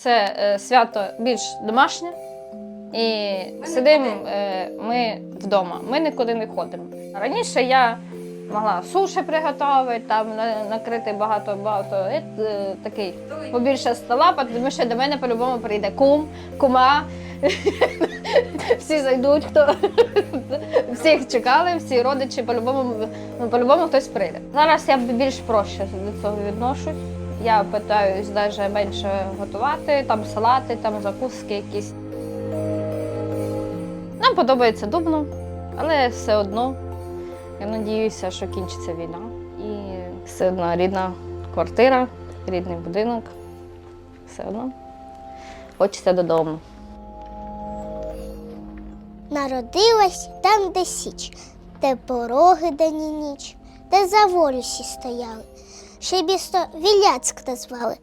Це е, свято більш домашнє. І сидимо е, ми вдома. Ми нікуди не ходимо. Раніше я могла суші приготувати, там на- накрити багато багато е, е, такий побільше стола, тому що до мене по-любому прийде кум, кума. Всі зайдуть, хто всіх чекали, всі родичі, по-любому, ну, по-любому хтось прийде. Зараз я більш проще до цього відношусь. Я питаюсь навіть менше готувати, там салати, там закуски якісь. Нам подобається дубно, але все одно я надіюся, що кінчиться війна. І все одно рідна квартира, рідний будинок. Все одно хочеться додому. Народилась там, де січ, де пороги день ніч, де за волю стояли. Ще й місто Віляцьк назвали.